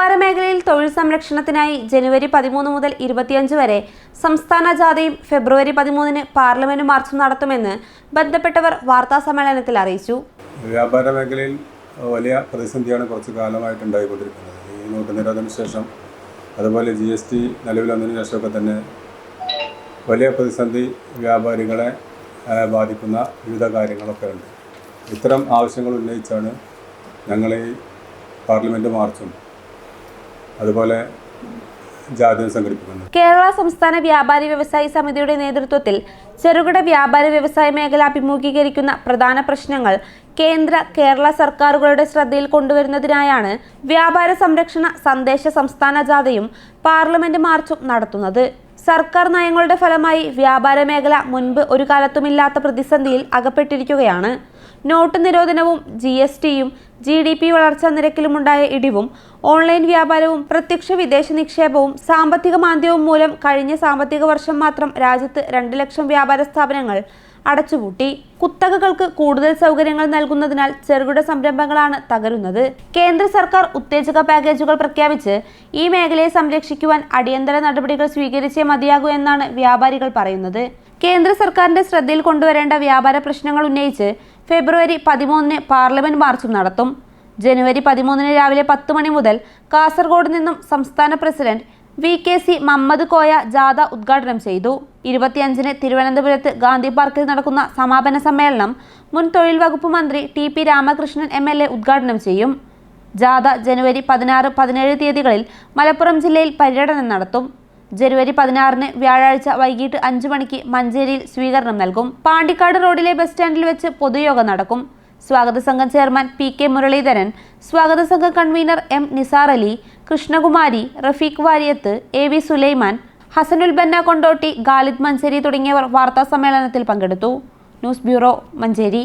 വ്യാപാര മേഖലയിൽ തൊഴിൽ സംരക്ഷണത്തിനായി ജനുവരി പതിമൂന്ന് മുതൽ ഇരുപത്തിയഞ്ച് വരെ സംസ്ഥാന ജാഥയും ഫെബ്രുവരി പതിമൂന്നിന് പാർലമെന്റ് മാർച്ചും നടത്തുമെന്ന് ബന്ധപ്പെട്ടവർ വാർത്താ സമ്മേളനത്തിൽ അറിയിച്ചു. വ്യാപാര മേഖലയിൽ വലിയ പ്രതിസന്ധിയാണ് കുറച്ച് കാലമായിട്ട് ഉണ്ടായിക്കൊണ്ടിരിക്കുന്നത്. ഈ നോട്ട് ശേഷം അതുപോലെ ജി എസ് ടി നിലവിൽ വന്നതിന് ശേഷമൊക്കെ തന്നെ വലിയ പ്രതിസന്ധി വ്യാപാരികളെ ബാധിക്കുന്ന വിവിധ കാര്യങ്ങളൊക്കെ ഉണ്ട്. ഇത്തരം ആവശ്യങ്ങൾ ഉന്നയിച്ചാണ് ഞങ്ങൾ ഈ പാർലമെന്റ് മാർച്ചും അതുപോലെ ജാഥയും സംഘടിപ്പിക്കുന്നത് കേരള സംസ്ഥാന വ്യാപാരി വ്യവസായി സമിതിയുടെ നേതൃത്വത്തിൽ ചെറുകിട വ്യാപാര വ്യവസായ മേഖല അഭിമുഖീകരിക്കുന്ന പ്രധാന പ്രശ്നങ്ങൾ കേന്ദ്ര കേരള സർക്കാരുകളുടെ ശ്രദ്ധയിൽ കൊണ്ടുവരുന്നതിനായാണ് വ്യാപാര സംരക്ഷണ സന്ദേശ സംസ്ഥാന ജാഥയും പാർലമെന്റ് മാർച്ചും നടത്തുന്നത്. സർക്കാർ നയങ്ങളുടെ ഫലമായി വ്യാപാര മേഖല മുൻപ് ഒരു കാലത്തുമില്ലാത്ത പ്രതിസന്ധിയിൽ അകപ്പെട്ടിരിക്കുകയാണ്. നോട്ട് നിരോധനവും ജി എസ് ടിയും ജി ഡി പി വളർച്ചാ നിരക്കിലുമുണ്ടായ ഇടിവും ഓൺലൈൻ വ്യാപാരവും പ്രത്യക്ഷ വിദേശ നിക്ഷേപവും സാമ്പത്തിക മാന്ദ്യവും മൂലം കഴിഞ്ഞ സാമ്പത്തിക വർഷം മാത്രം രാജ്യത്ത് രണ്ട് ലക്ഷം വ്യാപാര സ്ഥാപനങ്ങൾ അടച്ചുപൂട്ടി. കുത്തകകൾക്ക് കൂടുതൽ സൗകര്യങ്ങൾ നൽകുന്നതിനാൽ ചെറുകിട സംരംഭങ്ങളാണ് തകരുന്നത്. കേന്ദ്ര സർക്കാർ ഉത്തേജക പാക്കേജുകൾ പ്രഖ്യാപിച്ച് ഈ മേഖലയെ സംരക്ഷിക്കുവാൻ അടിയന്തര നടപടികൾ സ്വീകരിച്ചേ മതിയാകൂ എന്നാണ് വ്യാപാരികൾ പറയുന്നത്. കേന്ദ്ര സർക്കാരിന്റെ ശ്രദ്ധയിൽ കൊണ്ടുവരേണ്ട വ്യാപാര പ്രശ്നങ്ങൾ ഉന്നയിച്ച് ഫെബ്രുവരി പതിമൂന്നിന് പാർലമെന്റ് മാർച്ചും നടത്തും. ജനുവരി പതിമൂന്നിന് രാവിലെ പത്ത് മണി മുതൽ കാസർഗോഡ് നിന്നും സംസ്ഥാന president V K C Mammad Koya ജാഥ ഉദ്ഘാടനം ചെയ്തു. ഇരുപത്തിയഞ്ചിന് തിരുവനന്തപുരത്ത് ഗാന്ധി പാർക്കിൽ നടക്കുന്ന സമാപന സമ്മേളനം മുൻ തൊഴിൽ വകുപ്പ് മന്ത്രി T P Ramakrishnan M L A ഉദ്ഘാടനം ചെയ്യും. ജാഥ ജനുവരി പതിനാറ് പതിനേഴ് തീയതികളിൽ മലപ്പുറം ജില്ലയിൽ പര്യടനം നടത്തും. ജനുവരി പതിനാറിന് വ്യാഴാഴ്ച വൈകിട്ട് അഞ്ചു മണിക്ക് മഞ്ചേരിയിൽ സ്വീകരണം നൽകും. പാണ്ടിക്കാട് റോഡിലെ ബസ് സ്റ്റാൻഡിൽ വെച്ച് പൊതുയോഗം നടക്കും. സ്വാഗത സംഘം ചെയർമാൻ പി കെ മുരളീധരൻ സ്വാഗത സംഘം convener M Nisar Ali Krishnakumari Rafeeq Variyath A V Sulaiman Hasanul Banna Kondotty Khalid Manjeri തുടങ്ങിയവർ വാർത്താ സമ്മേളനത്തിൽ പങ്കെടുത്തു. News bureau Manjeri.